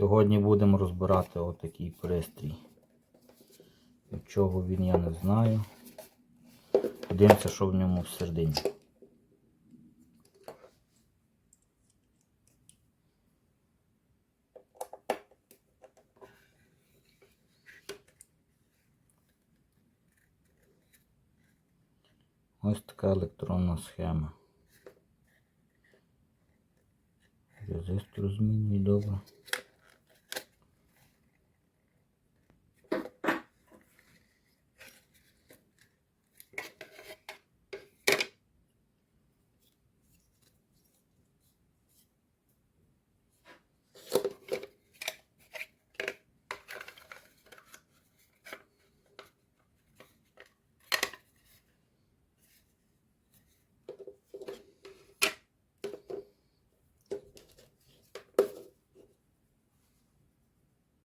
Сьогодні будемо розбирати отакий пристрій. Від чого він я не знаю. Подивимося, що в ньому всередині. Ось така електронна схема. Резистор змінює добре.